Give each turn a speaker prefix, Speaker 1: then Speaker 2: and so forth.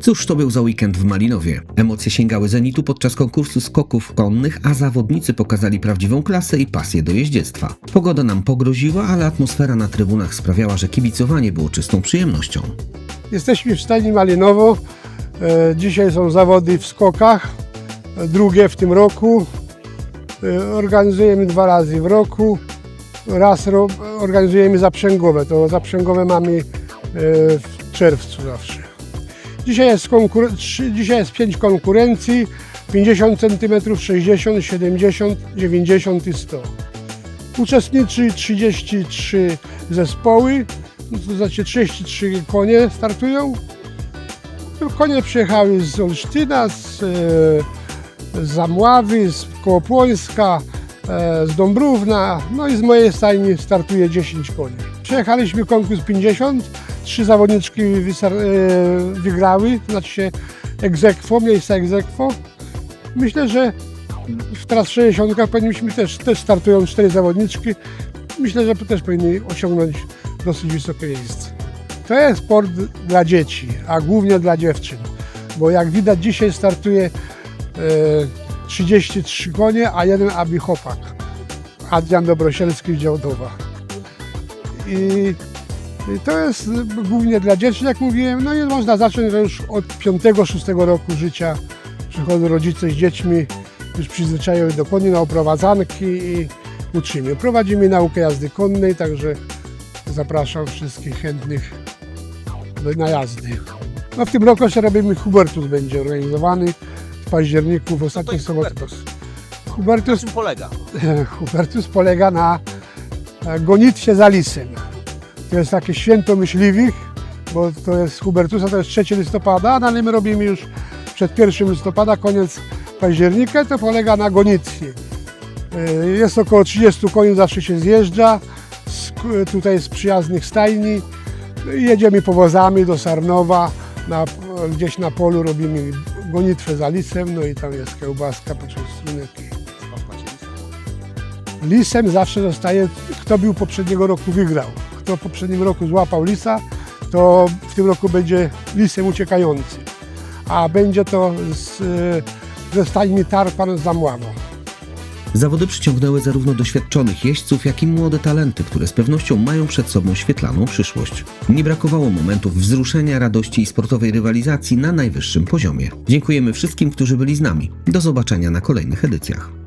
Speaker 1: Cóż to był za weekend w Malinowie? Emocje sięgały zenitu podczas konkursu skoków konnych, a zawodnicy pokazali prawdziwą klasę i pasję do jeździectwa. Pogoda nam pogroziła, ale atmosfera na trybunach sprawiała, że kibicowanie było czystą przyjemnością.
Speaker 2: Jesteśmy w Stajni Malinowo. E, Dzisiaj są zawody w skokach, drugie w tym roku. E, Organizujemy dwa razy w roku. Raz organizujemy zaprzęgowe. To zaprzęgowe mamy e, w czerwcu zawsze. Dzisiaj jest, konkur- trzy- dzisiaj jest pięć konkurencji. 50 cm, 60, 70, 90 i 100. Uczestniczy 33 zespoły, no to znaczy 33 konie startują. Konie przyjechały z Olsztyna, z, e, Zamławy, z Kołopłońska, e, z Dąbrówna, no i z mojej stajni startuje 10 koni. Przejechaliśmy konkurs 50, trzy zawodniczki e, wygrały, znaczy się egzekwo, miejsca egzekwo. Myślę, że w teraz 60 powinniśmy też, też startują cztery zawodniczki. Myślę, że też powinny osiągnąć dosyć wysokie miejsce. To jest sport dla dzieci, a głównie dla dziewczyn, bo jak widać dzisiaj startuje e, 33 konie, a jeden abi chłopak, Adrian Dobrosielski z Działdowa. I, I to jest głównie dla dziewczyn, jak mówiłem, no i można zacząć już od 5-6 roku życia przychodzą rodzice z dziećmi, już przyzwyczają do koni na oprowadzanki i uczymy. Prowadzimy naukę jazdy konnej, także zapraszam wszystkich chętnych do, na jazdy. No w tym roku jeszcze robimy Hubertus będzie organizowany w październiku, w ostatniej
Speaker 3: jest
Speaker 2: sobotę.
Speaker 3: Hubertus?
Speaker 2: Hubertus,
Speaker 3: czym polega?
Speaker 2: Hubertus polega na gonitwie za lisem. To jest takie święto myśliwych, bo to jest Hubertusa, to jest 3 listopada, no ale my robimy już przed 1 listopada, koniec października, to polega na gonitwie. Jest około 30 koni, zawsze się zjeżdża, z, tutaj z przyjaznych stajni. Jedziemy powozami do Sarnowa, na, gdzieś na polu robimy gonitwę za lisem, no i tam jest kiełbaska,
Speaker 3: macie listę?
Speaker 2: Lisem zawsze zostaje, kto był poprzedniego roku wygrał. W poprzednim roku złapał lisa, to w tym roku będzie lisem uciekający. A będzie to z, e, ze stajni Tarpan z.
Speaker 1: Zawody przyciągnęły zarówno doświadczonych jeźdźców, jak i młode talenty, które z pewnością mają przed sobą świetlaną przyszłość. Nie brakowało momentów wzruszenia, radości i sportowej rywalizacji na najwyższym poziomie. Dziękujemy wszystkim, którzy byli z nami. Do zobaczenia na kolejnych edycjach.